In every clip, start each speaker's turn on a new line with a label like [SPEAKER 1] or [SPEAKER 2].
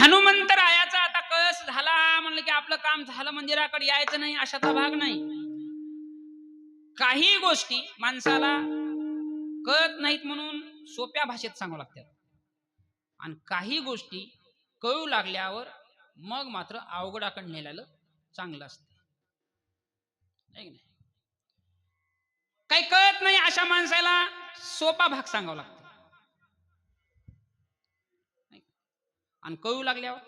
[SPEAKER 1] हनुमंतरायाचा आता कळस झाला? म्हणलं की आपलं काम झालं मंदिराकडे यायचं नाही अशाचा भाग नाही. काही गोष्टी माणसाला कळत नाहीत म्हणून सोप्या भाषेत सांगावं लागतात आणि काही गोष्टी कळू लागल्यावर मग मात्र अवघडाकडे नेलेलं चांगलं असतं. काही कळत नाही अशा माणसाला सोपा भाग सांगावा लागतो. आणि कळू लागल्यावर?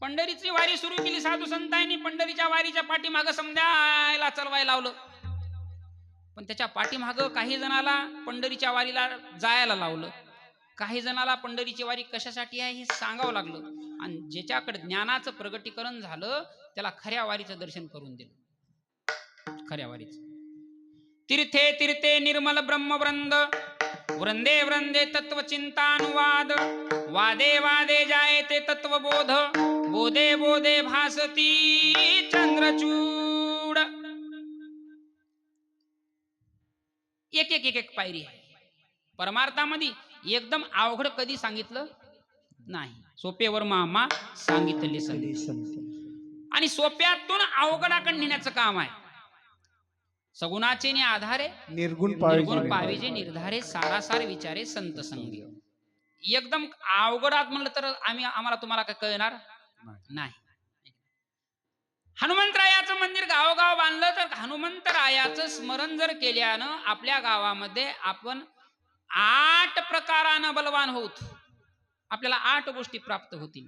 [SPEAKER 1] पंढरीची वारी सुरू केली साधू संतांनी. पंढरीच्या वारीच्या पाठीमागं समजायला चलवायला लावलं. पण त्याच्या पाठीमागं काही जणाला पंढरीच्या वारीला जायला लावलं. काही जणाला पंढरीची वारी कशासाठी आहे हे सांगावं लागलं. आणि ज्याच्याकडे ज्ञानाचं प्रगटीकरण झालं त्याला खऱ्या वारीचं दर्शन करून दिलं. खऱ्या वारीचं. तीर्थे तीर्थे निर्मल ब्रह्मवृंद. वृंदे वृंदे तत्वचिंतानुवाद वादे वादे जायते तत्वबोध बोधे बोधे भासती चंद्रचूड. एक एक एक एक पायरी आहे. परमार्थामध्ये एकदम अवघड कधी सांगितलं नाही. सोपेवर मामा सांगितले संत. आणि सोप्यातून अवघडाकडे नेण्याचं काम आहे. सगुणाचे नि आधारे
[SPEAKER 2] निर्गुण
[SPEAKER 1] निर्गुण
[SPEAKER 2] पाहिजे
[SPEAKER 1] पाविजे निर्धारे सारासार विचारे संत संगी एकदम अवघडात म्हणलं तर आम्ही आम्हाला तुम्हाला काय कळणार? नाही. हनुमंतरायाचं मंदिर गावोगाव बांधलं तर हनुमंतरायाचं स्मरण जर केल्यानं आपल्या गावामध्ये आपण आठ प्रकारानं बलवान होत आपल्याला आठ गोष्टी प्राप्त होतील.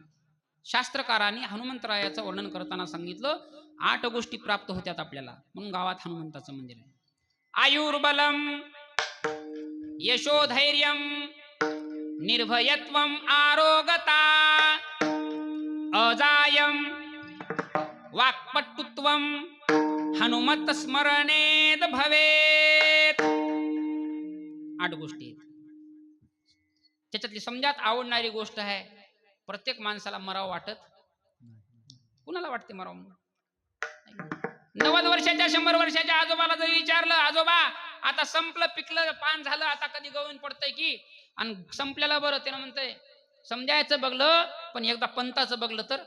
[SPEAKER 1] शास्त्रकारांनी हनुमंतरायाचं वर्णन करताना सांगितलं आठ गोष्टी प्राप्त होत्यात आपल्याला. म्हणून गावात हनुमंताचं मंदिर आहे. आयुर्बलम यशोधैर्यम निर्भयत्व आरोगता अजायम वाक्पटुत्व हनुमत स्मरणेत भवेत. आठ गोष्टी आहेत. त्याच्यातली समजात आवडणारी गोष्ट आहे प्रत्येक माणसाला मराव वाटत कुणाला वाटते मराव? म्हणून? नव्वद वर्षाच्या शंभर वर्षाच्या आजोबाला जर विचारलं आजोबा आता संपलं पिकलं पान झालं आता कधी गळून पडतंय की? आणि संपल्याला बरं त्यानं म्हणतंय समजायचं बघलं पण एकदा पंताचं बघलं तर?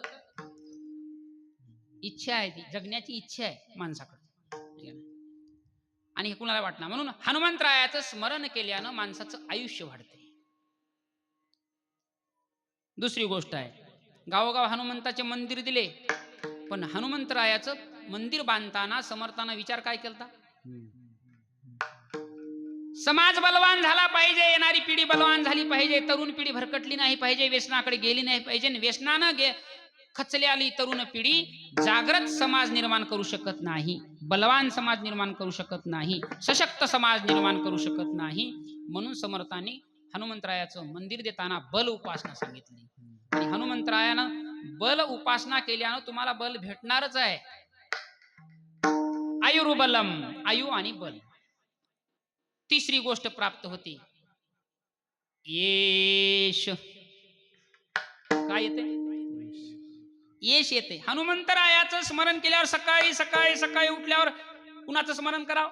[SPEAKER 1] इच्छा आहे ती जगण्याची इच्छा आहे माणसाकडे. आणि हे कुणाला वाटणार? म्हणून हनुमंतरायाचं स्मरण केल्यानं माणसाचं आयुष्य वाढते दुसरी गोष्ट आहे गावोगाव हनुमंताचे मंदिर दिले पण हनुमंतरायाचं मंदिर बांधताना समर्थाना विचार काय केलता? समाज बलवान झाला पाहिजे येणारी पिढी बलवान झाली पाहिजे तरुण पिढी भरकटली नाही पाहिजे व्यसनाकडे गेली नाही पाहिजे व्यसनानं गे खचली आली तरुण पिढी जागृत समाज निर्माण करू शकत नाही बलवान समाज निर्माण करू शकत नाही सशक्त समाज निर्माण करू शकत नाही. म्हणून समर्थांनी हनुमंतरायाचं मंदिर देताना बल उपासना सांगितली. आणि हनुमंतरायानं बल उपासना केल्यानं तुम्हाला बल भेटणारच आहे. आयुर्बलम आयु आणि बल. तिसरी गोष्ट प्राप्त होती. येश. काय येते येश येते हनुमंतरायाचं स्मरण केल्यावर सकाळी सकाळी सकाळी उठल्यावर कुणाचं स्मरण करावं?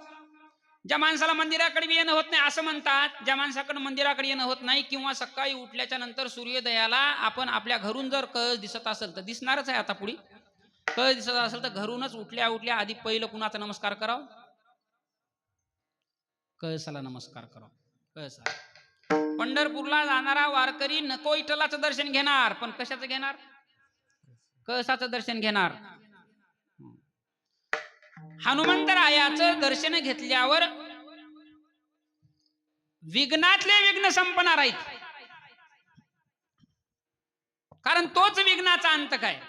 [SPEAKER 1] ज्या माणसाला मंदिराकडे येणं होत नाही असं म्हणतात. ज्या माणसाकडे मंदिराकडे येणं होत नाही किंवा सकाळी उठल्याच्या नंतर सूर्योदयाला आपण आपल्या घरून जर कळस दिसत असेल तर दिसणारच आहे आता पुढे. कळ दिसत असेल तर घरूनच उठल्या उठल्या आधी पहिलं कुणाचा नमस्कार करावं? कळसाला नमस्कार करावं. कळसाला पंढरपूरला जाणारा वारकरी नको इटलाचं दर्शन घेणार. पण कशाचं घेणार? कळसाचं दर्शन घेणार. हनुमंतरायाचं दर्शन घेतल्यावर विघ्नातले विघ्न संपणार आहेत. कारण तोच विघ्नाचा अंत काय?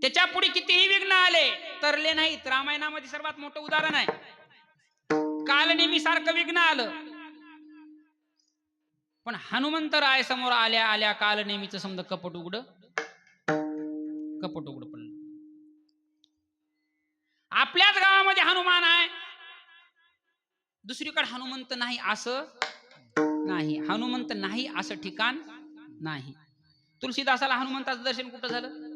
[SPEAKER 1] त्याच्या पुढे कितीही विघ्न आले तरले नाहीत रामायणामध्ये सर्वात मोठं उदाहरण आहे. कालनेमी सारखं विघ्न आलं. पण हनुमंत राय समोर आल्या आल्या कालनेमीचं समजा कपट उघड. कपट उघड पडलं. आपल्याच गावामध्ये हनुमान आहे. दुसरीकडे हनुमंत नाही असं नाही. हनुमंत नाही असं ठिकाण नाही. तुलसीदासाला हनुमंताचं दर्शन कुठं झालं?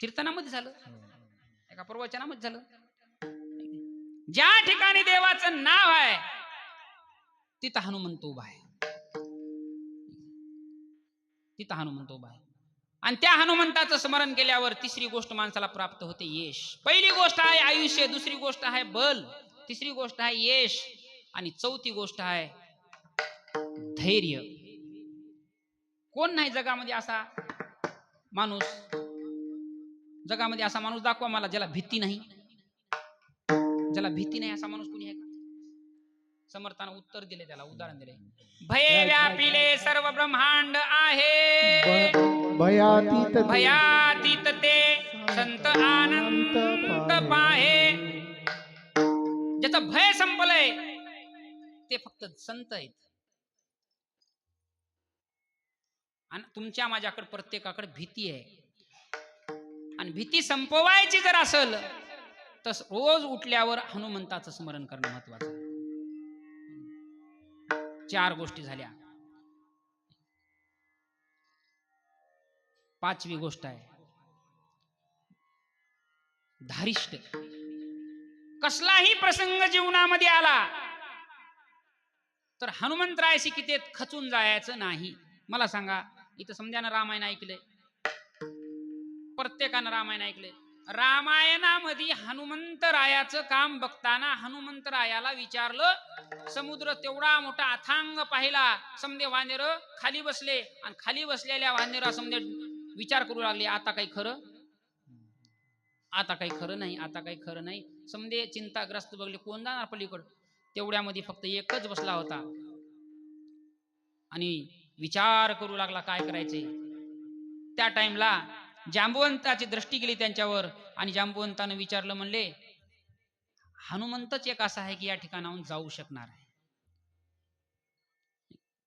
[SPEAKER 1] कीर्तनामध्ये झालं. एका प्रवचनामध्ये झालं. ज्या ठिकाणी देवाचं नाव आहे तिथं हनुमंत उभा आहे. तिथं हनुमंत उभा आहे. आणि त्या हनुमंताचं स्मरण केल्यावर तिसरी गोष्ट माणसाला प्राप्त होते यश. पहिली गोष्ट आहे आयुष्य दुसरी गोष्ट आहे बल तिसरी गोष्ट आहे यश आणि चौथी गोष्ट आहे धैर्य. कोण नाही जगामध्ये असा माणूस जगामध्ये असा माणूस दाखवा मला ज्याला भीती नाही. ज्याला भीती नाही असा माणूस कोणी आहे का? समर्थानं उत्तर दिले त्याला उदाहरण दिले. भये व्यापिले सर्व ब्रह्मांड आहे.
[SPEAKER 2] भयातीत
[SPEAKER 1] भयातीत ते संत आनंद पाहे. ज्याचं भय संपलंय ते फक्त संत आहेत. आणि तुमच्या माझ्याकडे प्रत्येकाकडे भीती आहे. आणि भीती संपवायची जर असेल तर रोज उठल्यावर हनुमंताचं स्मरण करणं महत्वाचं चार गोष्टी झाल्या. पाचवी गोष्ट आहे. धारिष्ट. कसलाही प्रसंग जीवनामध्ये आला तर हनुमंतरायशी किती खचून जायचं नाही. मला सांगा इथं समजानं रामायण ऐकलंय. प्रत्येकानं रामायण ऐकले रामायणामध्ये हनुमंतरायाचं काम बघताना हनुमंतरायाला विचारलं समुद्र तेवढा मोठा अथांग पाहिला. समजे वानेर खाली बसले. आणि खाली बसलेल्या वानेरा समजे विचार करू लागले आता काही खरं? आता काही खरं नाही आता काही खरं नाही. समजे चिंताग्रस्त बघले कोण जाणार पलीकड? तेवढ्यामध्ये फक्त एकच बसला होता. आणि विचार करू लागला काय करायचे त्या टाइमला जांबुवंताची दृष्टी गेली त्यांच्यावर. आणि जांबुवंतानं विचारलं म्हणले हनुमंतच एक असा आहे की या ठिकाणाहून जाऊ शकणार आहे.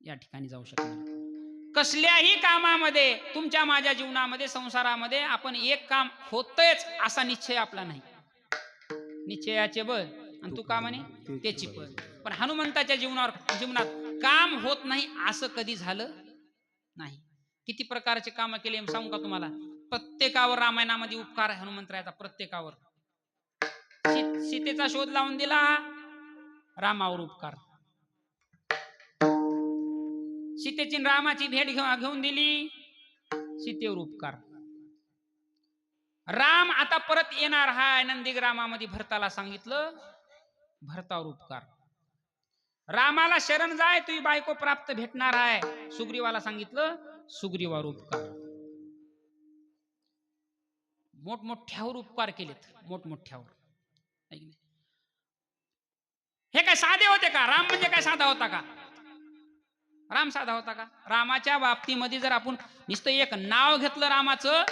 [SPEAKER 1] या ठिकाणी जाऊ शकणार. कसल्याही कामामध्ये तुमच्या माझ्या जीवनामध्ये संसारामध्ये आपण एक काम होतच असा निश्चय आपला नाही. निश्चयाचे बळ. आणि तू का म्हणे? त्याची पळ पण हनुमंताच्या जीवनावर जीवनात काम होत नाही असं कधी झालं नाही. किती प्रकारचे काम केले सांगू का तुम्हाला? प्रत्येकावर रामायणामध्ये उपकार आहे हनुमंतरायाचा प्रत्येकावर. सीतेचा शोध लावून दिला रामावर उपकार. सीतेची रामाची भेट घेऊन दिली सीतेवर उपकार. राम आता परत येणार हाय नंदीग्रामामध्ये भरताला सांगितलं भरतावर उपकार. रामाला शरण जाय तुझी बायको प्राप्त भेटणार आहे सुग्रीवाला सांगितलं सुग्रीवावर उपकार. मोठमोठ्यावर उपकार केलेत. मोठमोठ्यावर. हे काय साधे होते का? राम म्हणजे काय साधा होता का? राम साधा होता का? रामाच्या बाबतीमध्ये जर आपण नुसतं एक नाव घेतलं रामाचं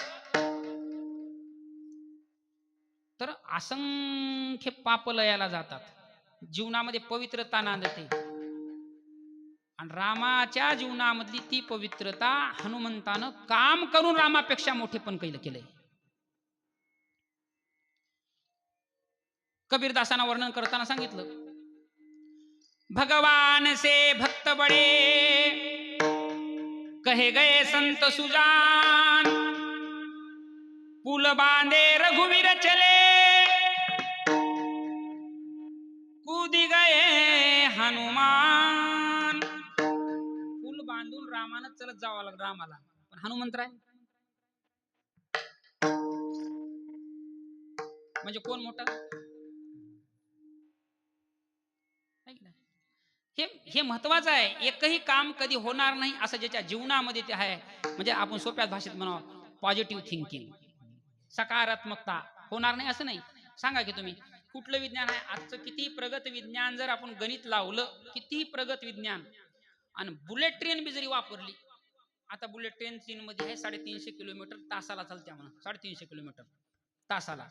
[SPEAKER 1] तर असंख्य पापलयाला जातात. जीवनामध्ये पवित्रता नांदते. आणि रामाच्या जीवनामधली ती पवित्रता हनुमंतानं काम करून रामापेक्षा मोठे पण केलं केलंय. कबीरदासांना वर्णन करताना सांगितलं भगवान से भक्त बड़े कहे गए संत सुजान पुल बांधे रघुवीर चले कूदी गए हनुमान. पूल बांधून रामानं चलत जावं लागलं रामाला. पण हनुमंत आहे म्हणजे कोण मोठा है की नाही? हे हे महत्वाचं आहे. एकही काम कधी होणार नाही असं ज्याच्या जीवनामध्ये ते आहे. म्हणजे आपण सोप्या भाषेत म्हणावं पॉझिटिव्ह थिंकिंग सकारात्मकता. होणार नाही असं नाही. सांगा की तुम्ही. कुठलं विज्ञान आहे? आजचं किती प्रगत विज्ञान जर आपण गणित लावलं कितीही प्रगत विज्ञान? आणि बुलेट ट्रेन बी जरी वापरली आता बुलेट ट्रेन चीन मध्ये आहे साडेतीनशे किलोमीटर तासाला चालते म्हणा. साडेतीनशे किलोमीटर तासाला.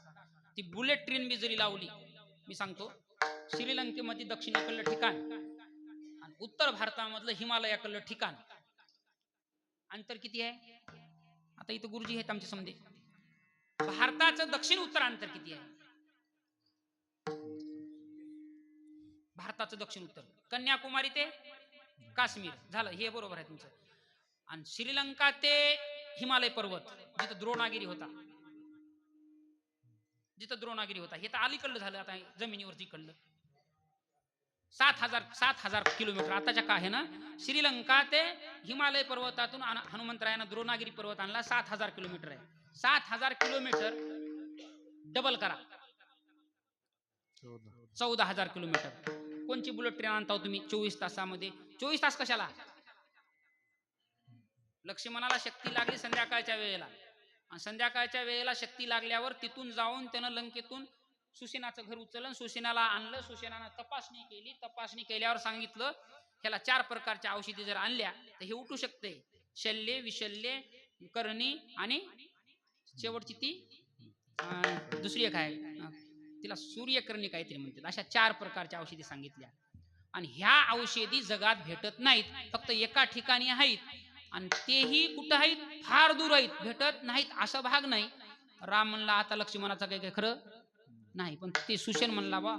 [SPEAKER 1] ती बुलेट ट्रेन बी जरी लावली मी सांगतो श्रीलंकेमध्ये दक्षिणेकडलं ठिकाण उत्तर भारतामधलं हिमालयाकडलं ठिकाण. अंतर किती आहे? आता इथं गुरुजी आहेत आमचे समजे भारताचं दक्षिण उत्तर अंतर किती आहे? भारताचं दक्षिण उत्तर. कन्याकुमारी ते काश्मीर. झालं हे बरोबर आहे तुमचं. आणि श्रीलंका ते हिमालय पर्वत जिथं द्रोणागिरी होता. जिथं द्रोणागिरी होता. हे तर अलीकडलं झालं आता जमिनीवरती कडलं सात हजार सात हजार किलोमीटर. आताच्या काय आहे ना श्रीलंका ते हिमालय पर्वतातून हनुमंतरायानं द्रोणागिरी पर्वत आणला सात हजार किलोमीटर आहे. सात हजार किलोमीटर डबल करा. चौदा. हजार किलोमीटर. कोणची बुलेट ट्रेन आणता हो तुम्ही? चोवीस तासामध्ये. चोवीस तास कशाला? लक्ष्मणाला शक्ती लागली संध्याकाळच्या वेळेला. आणि संध्याकाळच्या वेळेला शक्ती लागल्यावर तिथून जाऊन त्यानं लंकेतून सुसेनाचं घर उचललं सुसेनाला आणलं सुसेनानं तपासणी केली. तपासणी केल्यावर सांगितलं ह्याला चार प्रकारच्या औषधी जर आणल्या तर हे उठू शकते. शल्ये विशल्ये करणी आणि शेवटची ती दुसरी एक आहे. तिला सूर्यकर्णी काहीतरी म्हणतात. अशा चार प्रकारच्या औषधी सांगितल्या. आणि ह्या औषधी जगात भेटत नाहीत. फक्त एका ठिकाणी आहेत. आणि तेही कुठं आहेत? फार दूर आहेत. भेटत नाहीत असा भाग नाही. राम म्हणला आता लक्ष्मणाचा काही काही खरं? नाही पण ते सुशेन म्हणला बा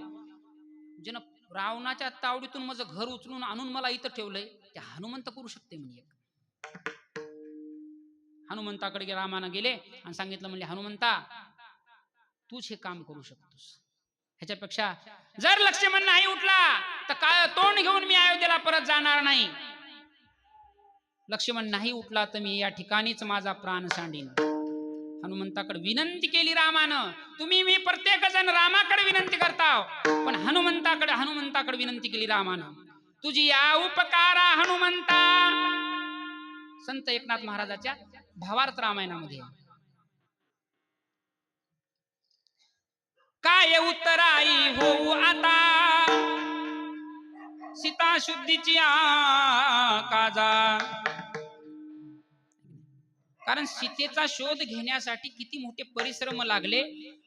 [SPEAKER 1] ज्यानं रावणाच्या तावडीतून माझं घर उचलून आणून मला इथं ठेवलंय ते हनुमंत करू शकते म्हणजे एक. हनुमंताकडे गे- रामानं गेले आणि सांगितलं म्हणले हनुमंता तूच हे काम करू शकतोस. ह्याच्यापेक्षा जर लक्ष्मण नाही उठला तर काय तोंड घेऊन मी अयोध्येला परत जाणार नाही. लक्ष्मण नाही उठला तर मी या ठिकाणीच माझा प्राण सांडीन. हनुमंताकडे विनंती केली रामानं. तुम्ही मी प्रत्येक जण रामाकडे विनंती करताव. पण हनुमंताकडे हनुमंताकडे विनंती केली रामानं. तुझी या उपकारा हनुमंता. संत एकनाथ महाराजाच्या भावार्थ रामायणामध्ये. काय उत्तराई होऊ आता? सीता शुद्धीची आ- काजा कारण सीतेचा शोध घेण्यासाठी किती मोठे परिश्रम लागले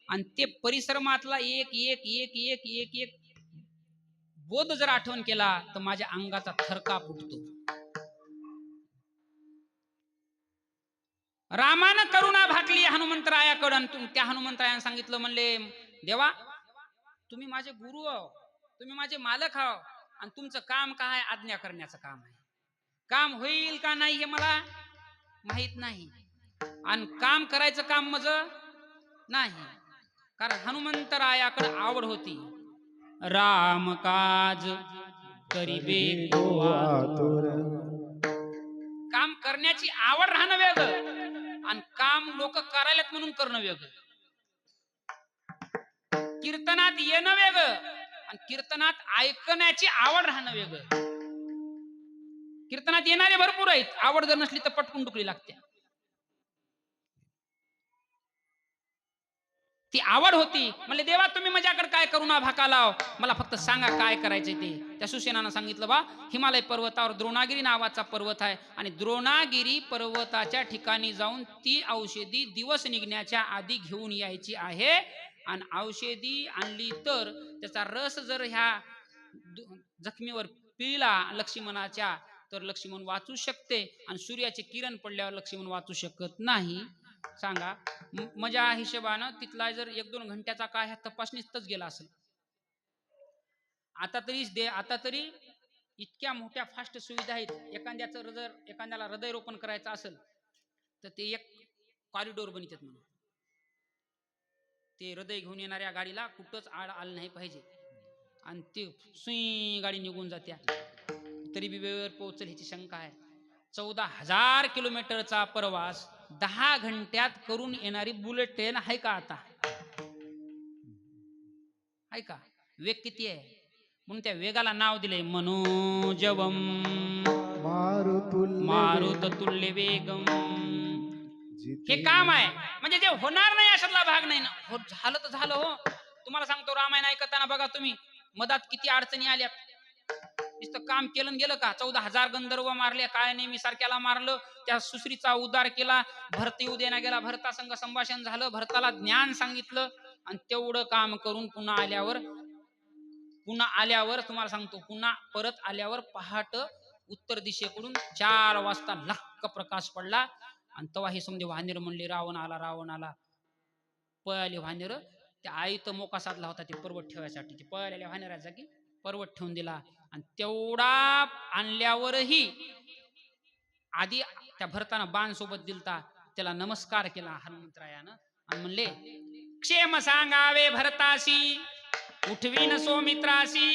[SPEAKER 1] आणि ते परिश्रमातला एक एक एक एक एक एक बोध जर आठवण केला तर माझ्या अंगाचा थरका फुटतो रामानं करुणा भाकली हनुमंतरायाकडं तुम त्या हनुमंतरायानं सांगितलं म्हणले देवा तुम्ही माझे गुरु आहो तुम्ही माझे मालक आहो आणि तुमचं काम काय आहे? आज्ञा करण्याचं काम आहे काम होईल का नाही हे मला माहीत नाही. आणि काम करायचं काम मज नाही. कारण हनुमंतरायाकडे आवड होती. राम काज करीबे काम करण्याची आवड राहणं वेगळं. आणि काम लोक करायलात म्हणून करणं वेगळं. कीर्तनात येणं वेगळं. आणि कीर्तनात ऐकण्याची आवड राहणं वेगळं. कीर्तनात येणारे भरपूर आहेत. आवड जर नसली तर पटकून डुकली लागते. ती आवड होती. म्हणजे देवा तुम्ही माझ्याकडे काय करुणा भाका लाव? मला फक्त सांगा काय करायचे ते. त्या सुसेनानं सांगितलं बा हिमालय पर्वतावर द्रोणागिरी नावाचा पर्वत आहे आणि द्रोणागिरी पर्वताच्या ठिकाणी जाऊन ती औषधी दिवस निघण्याच्या आधी घेऊन यायची आहे. आणि औषधी आणली तर त्याचा रस जर ह्या जखमीवर पिळला लक्ष्मणाच्या तर लक्ष्मण वाचू शकते. आणि सूर्याचे किरण पडल्यावर लक्ष्मण वाचू शकत नाही. सांगा. मजा माझ्या हिशोबानं. तिथला जर एक दोन घंट्याचा काय ह्या तपासणीतच गेला असेल. आता तरी दे आता तरी इतक्या मोठ्या फास्ट सुविधा आहेत. एखाद्याचं हृदय एखाद्याला हृदयरोपण करायचं असेल तर ते एक कॉरिडोर बनितात म्हणून. ते हृदय घेऊन येणाऱ्या गाडीला कुठंच आड आलं नाही पाहिजे. आणि ते सुई गाडी निघून जाते तरी बी वेळेवर पोहोचल ह्याची शंका आहे. चौदा हजार किलोमीटरचा प्रवास दहा घंट्यात करून येणारी बुलेट ट्रेन आहे का आता? आहे का? वेग किती आहे? म्हणून त्या वेगाला नाव दिले मनोजवम. मारुत तुल्य वेगम. हे काम आहे. म्हणजे जे होणार नाही अशातला भाग नाही ना. हो झालं तर झालं हो. तुम्हाला सांगतो रामायण ऐकताना बघा तुम्ही. मधात किती अडचणी आल्या. नुसतं काम केलं गेलं का? चौदा हजार गंधर्व मारले काय नेहमी सारख्याला मारलं त्या सुश्रीचा उद्धार केला भरत येऊ देण्या गेला भरतासंग संभाषण झालं भरताला ज्ञान सांगितलं आणि तेवढं काम करून पुन्हा आल्यावर पुन्हा आल्यावर तुम्हाला सांगतो पुन्हा परत आल्यावर पहाट उत्तर दिशेकडून चार वाजता लक्क प्रकाश पडला आणि तेव्हा हे समजे वानेर म्हणले रावण आला रावण आला. पळाले वानेर. त्या आई तर मोका साधला होता ते पर्वत ठेवायसाठी. ते पळालेल्या वानेराचा की पर्वत ठेवून दिला. आणि तेवढा आणल्यावरही आधी त्या भरताना बाण सोबत दिलता त्याला नमस्कार केला हनुमंतरायानं आणि म्हणले क्षेम सांगावे भरतासी उठवीन सोमित्रासी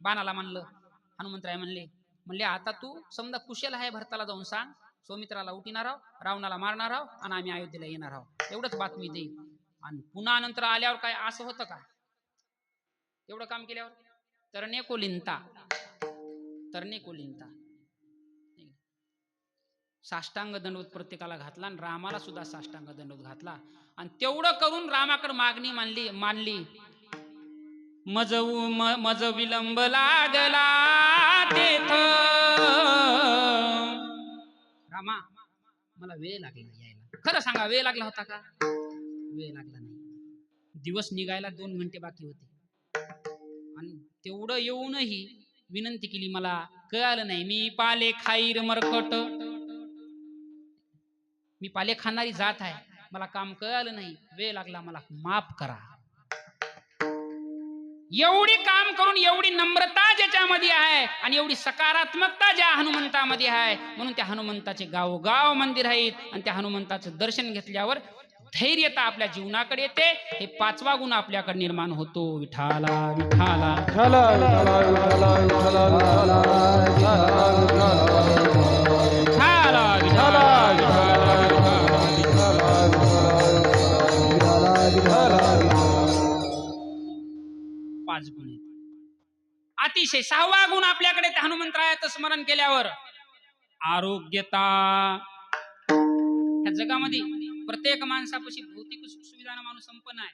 [SPEAKER 1] बाणाला म्हणलं हनुमंतराय म्हणले म्हणले आता तू समजा कुशल आहे भरताला जाऊन सांग सौमित्राला उठिणार आहो रावणाला मारणार आहो आणि आम्ही अयोध्येला येणार आहोत एवढंच बातमी देईल. आणि पुन्हा नंतर आल्यावर काय असं होतं का एवढं काम केल्यावर? तरणे कोलिंता. तरणे कोलिंता. साष्टांग दंडवत प्रत्येकाला घातला आणि रामाला सुद्धा साष्टांग दंडवत घातला. आणि तेवढं करून रामाकडे मागणी मानली मानली. मज मज विलंब लागला तेथ. रामा मला वेळ लागला यायला. खरं सांगा वेळ लागला होता का? वेळ लागला नाही. दिवस निघायला दोन घंटे बाकी होते. आणि तेवढं येऊनही विनंती केली मला कळालं नाही मी पाले खाईर मरकट. मी पाले खाणारी जात आहे मला काम कळालं नाही वेळ लागला मला माफ करा. एवढी काम करून एवढी नम्रता ज्याच्यामध्ये आहे आणि एवढी सकारात्मकता ज्या हनुमंतामध्ये आहे म्हणून त्या हनुमंताचे गावोगाव मंदिर आहेत आणि त्या हनुमंताचं दर्शन घेतल्यावर धैर्यता आपल्या जीवनाकडे येते. हे पाचवा गुण आपल्याकडे निर्माण होतो. विठाला विठाला पाच गुण अतिशय सहावा गुण आपल्याकडे त्या हनुमंतरायाचं स्मरण केल्यावर. आरोग्यता. ह्या जगामध्ये प्रत्येक माणसापाशी भौतिक सुखसुविधानं माणूस संपन्न आहे.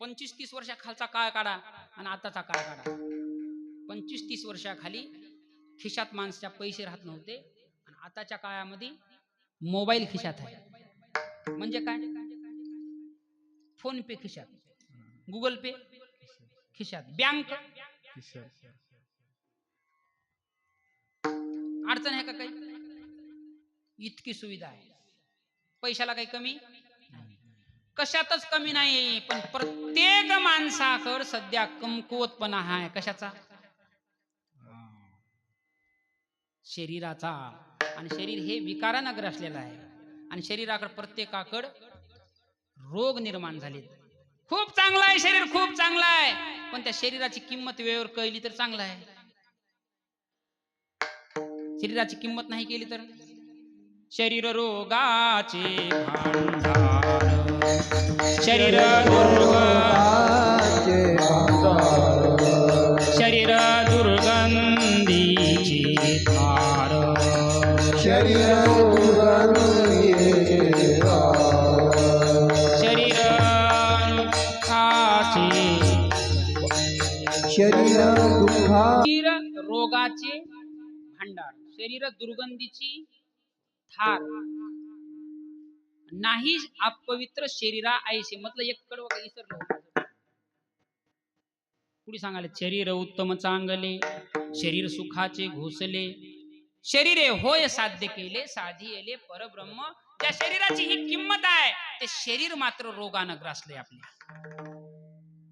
[SPEAKER 1] पंचवीस तीस वर्षाखालचा काळ काढा आणि आताचा काळ काढा. पंचवीस तीस वर्षाखाली खिशात माणसाच्या पैसे राहत नव्हते आणि आताच्या काळामध्ये मोबाईल खिशात आहे. म्हणजे काय? फोन पे खिशात. गुगल पे खिशात. बँक अडचण आहे का काही? इतकी सुविधा आहे. पैशाला काही कमी? कशातच कमी नाही. पण प्रत्येक माणसाकडे सध्या कमकुवतपणा आहे. कशाचा? शरीराचा. आणि शरीर हे विकारानं ग्रासलेलं आहे. आणि शरीराकडे प्रत्येकाकडे रोग निर्माण झालेत. खूप चांगलं आहे शरीर खूप चांगलं आहे. पण त्या शरीराची किंमत वेळेवर कळली तर चांगलं आहे. शरीराची किंमत नाही केली तर? शरीर रोगाचे भांडार. शरीर दुर्ग शरीर दुर्गंधीची धार शरीर खाचे शरीर रोगाचे भांडार. शरीर दुर्गंधीची थार. नाही अपवित्र शरीरा आयसे मतलब एक कडव काही इसरलं पुढे सांगाले शरीर उत्तम चांगले शरीर सुखाचे घोसले शरीरे होय साध्य केले साधी येले परब्रह्म. त्या शरीराची ही किंमत आहे ते शरीर मात्र रोगानं ग्रासले आपले.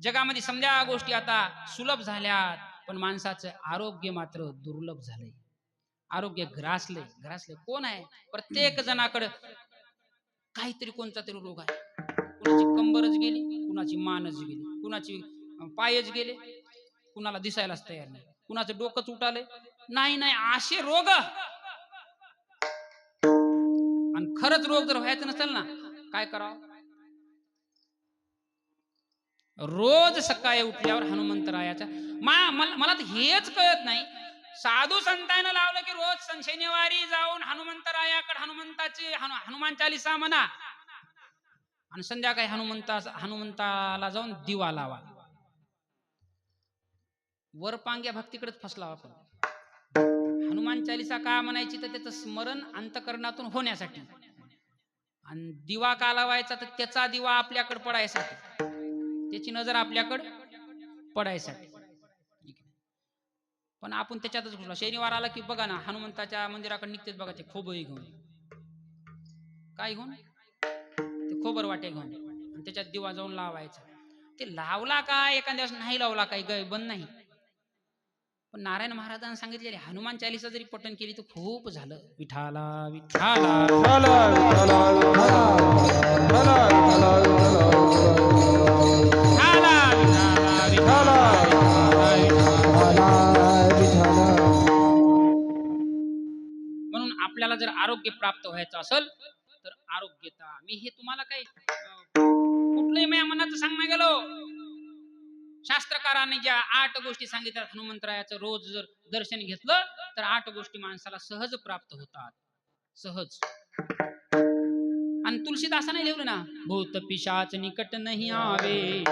[SPEAKER 1] जगामध्ये समजा गोष्टी आता सुलभ झाल्यात पण माणसाचं आरोग्य मात्र दुर्लभ झालंय. आरोग्य ग्रासले ग्रासले कोण आहे? प्रत्येक जणाकडे काहीतरी कोणता तरी रोग आहे. कुणाची कंबरच गेली कुणाची मानच गेली कुणाची पायच गेले कुणाला दिसायलाच तयार नाही. कुणाचं डोकंच उठालंय नाही नाही असे रोग! आणि खरंच रोग जर व्हायचं नसेल ना काय करावं? रोज सकाळी उठल्यावर हनुमंतरायाचा मा मला मला तर हेच कळत नाही साधू संतानं लावलं की रोज शनिवारी जाऊन हनुमंतरायाकडे हनुमंताची हनुमान चालिसा म्हणा. आणि संध्याकाळी हनुमंता हनुमंताला जाऊन दिवा लावा. वरपांग्या भक्तीकडेच फसला आपण. हनुमान चालिसा का म्हणायची तर त्याचं स्मरण अंतकरणातून होण्यासाठी. आणि दिवा का लावायचा तर त्याचा दिवा आपल्याकडे पडायसाठी. त्याची नजर आपल्याकडे पडायसाठी. पण आपण त्याच्यातच घुसलो शनिवार आला की बघा ना हनुमंताच्या मंदिराकडे निघतेच बघा ते खोबही घेऊन काय घेऊन ते खोबर वाटे घेऊन आणि त्याच्यात दिवा जाऊन लावायचा ते लावला का एखाद्या वेळेस नाही लावला काय गय बंद नाही पण नारायण महाराजांनी सांगितलेले हनुमान चालीसा जरी पठण केली तर खूप झालं विठाला विठाला विठाला जर आरोग्य प्राप्त व्हायचं असेल तर आरोग्यता मी हे तुम्हाला काही कुठलंही मनाचं सांगणं गेलो शास्त्रकारांनी ज्या आठ गोष्टी सांगितल्या हनुमंतरायाचं रोज जर दर्शन घेतलं तर आठ गोष्टी माणसाला सहज प्राप्त होतात. सहज. आणि तुलसीदासाने लिहिलं ना भूत पिशाच निकट नाही आवे.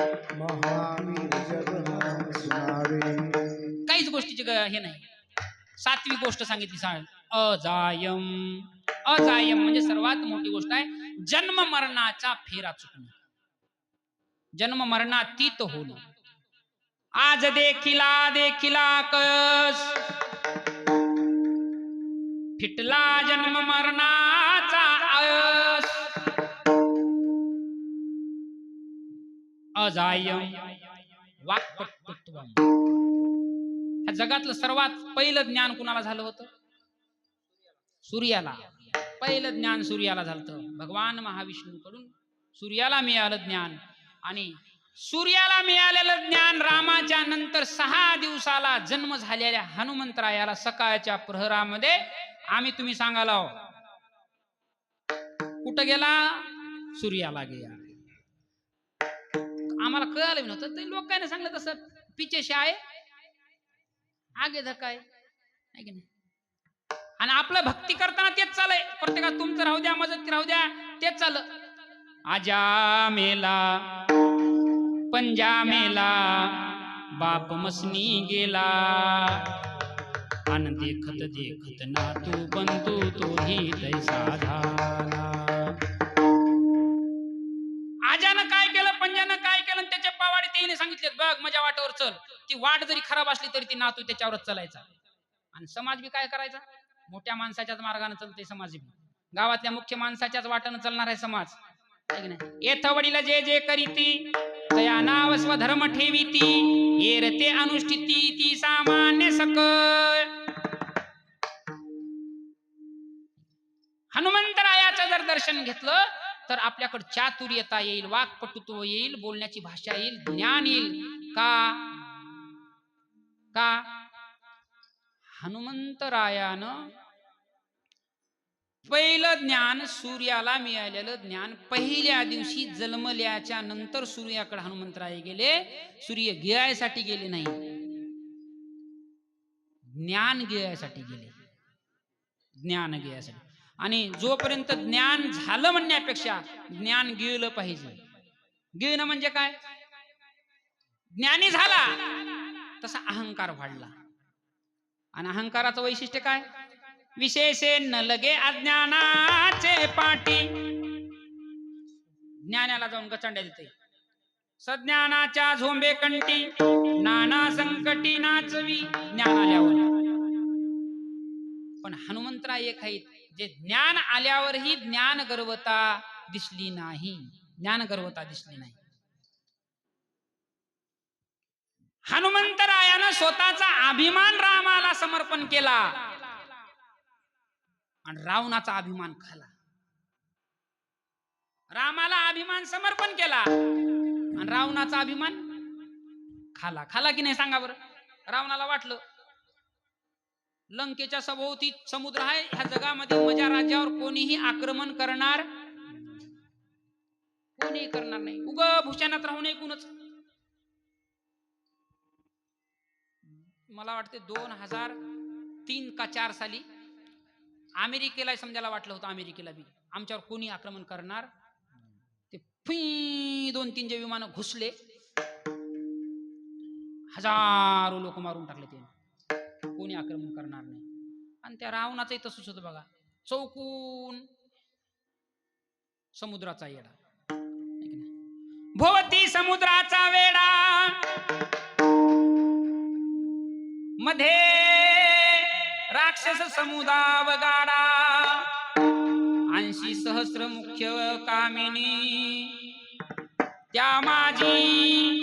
[SPEAKER 1] काहीच गोष्टीची हे नाही. सातवी गोष्ट सांगितली सांग अजायम. अजायम म्हणजे सर्वात मोठी गोष्ट आहे जन्म मरणाचा फेरा चुकणे. जन्म मरणातीत होणं. आज देखिला देखिला कस? फिटला जन्म मरणाचा आयस अजायम वाक्पटुत्व ह्या जगातलं सर्वात पहिलं ज्ञान कुणाला झालं होतं? सूर्याला. पहिलं ज्ञान सूर्याला झालं भगवान महाविष्णूकडून सूर्याला मिळालं ज्ञान. आणि सूर्याला मिळालेलं ज्ञान रामाच्या नंतर सहा दिवसाला जन्म झालेल्या हनुमंतरायाला सकाळच्या प्रहरामध्ये आम्ही तुम्ही सांगायला आहो. कुठं गेला? सूर्याला गेला. आम्हाला कळालं नव्हतं. ते लोकांनी सांगलं तसं. पिचेशी आहे. आगे धकाय आहे की नाही? आणि आपलं भक्ती करताना तेच चालय. प्रत्येका तुमचं राहू द्या मजत राहू द्या तेच चाल आजा मेला पंजा मेला बाप मसनी गेला. आन देखत देखत ना तू बंतू तोही तैसा झाला आजानं काय केलं पंजानं काय केलं त्याच्या पावाडी तिने सांगितले बघ माझ्या वाटेवर चल. ती वाट जरी खराब असली तरी ती नातू त्याच्यावरच चालायचा. आणि समाज बी काय करायचा? मोठ्या माणसाच्याच मार्गाने चालते समाज गावातल्या मुख्य माणसाच्याच वाटानं चालणार आहे समाज. येथ वडील जे जे करीती तया नाव स्वधर्म ठेवीती येरते अनुष्ठिती ती सामान्य सकळ हनुमंतरायाचं जर दर्शन घेतलं तर आपल्याकडे चातुर्यता येईल वाक्पटुत्व येईल बोलण्याची भाषा येईल ज्ञान येईल. का? का? हनुमंतरायानं पहिलं ज्ञान सूर्याला मिळालेलं ज्ञान. पहिल्या दिवशी जन्मल्याच्या नंतर सूर्याकडे हनुमंतराय गेले. सूर्य गिळायसाठी गेले नाही. ज्ञान गिळायसाठी गेले. ज्ञान गिळायसाठी. आणि जोपर्यंत ज्ञान झालं म्हणण्यापेक्षा ज्ञान गिळलं पाहिजे. गिळणं म्हणजे काय? ज्ञानी झाला तसा अहंकार वाढला. आणि अहंकाराचं वैशिष्ट्य काय? विशेषे न लगे अज्ञानाचे पाठी ज्ञानाला जाऊन गचंड्या देते. सज्ञानाच्या झोंबे कंटी नाना संकटी नाचवी ज्ञान आल्यावर पण हनुमंतरा एक आहेत जे ज्ञान आल्यावरही ज्ञान गर्वता दिसली नाही. ज्ञान गर्वता दिसली नाही. हनुमंतरायानं स्वतःचा अभिमान रामाला समर्पण केला. आणि रावणाचा अभिमान खाला. रामाला अभिमान समर्पण केला. आणि रावणाचा अभिमान खाला. खाला की नाही सांगा बरं? रावणाला वाटलं. लंकेच्या सभोवती समुद्र आहे. ह्या जगामध्ये माझ्या राज्यावर कोणीही आक्रमण करणार कोणीही करणार नाही. उग भूषणात राहून ऐकूनच मला वाटते दोन हजार तीन का चार साली अमेरिकेला समजायला वाटलं होतं अमेरिकेला बी. आमच्यावर कोणी आक्रमण करणार? ते फी दोन तीन जे विमान घुसले हजारो लोक मारून टाकले ते. कोणी आक्रमण करणार नाही. आणि त्या रावणाचंही तसंच होतं बघा. चौकून समुद्राचा येडा. भोवती समुद्राचा वेडा. मध्ये राक्षस समुदाव गाडा ऐंशी सहस्र मुख्य कामिनी. त्या माझी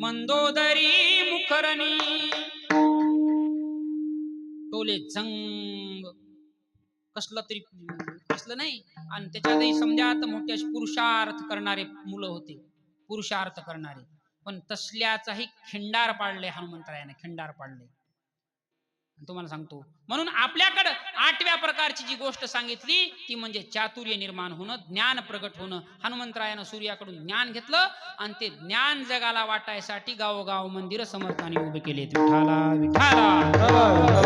[SPEAKER 1] मंदोदरी मुखरणी. टोले झंग. कसलं तरी कसलं नाही? आणि त्याच्यातही समजात मोठे पुरुषार्थ करणारे मुलं होते. पुरुषार्थ करणारे. पण तसल्याचाही खिंडार पाडले हनुमंतरायाने खिंडार पाडले. तुम्हाला सांगतो म्हणून आपल्याकडं आठव्या प्रकारची जी गोष्ट सांगितली ती म्हणजे चातुर्य निर्माण होणं ज्ञान प्रगट होणं. हनुमंतरायानं सूर्याकडून ज्ञान घेतलं आणि ते ज्ञान जगाला वाटायसाठी गावोगाव मंदिर समर्थाने उभे केले. विठाला विठाला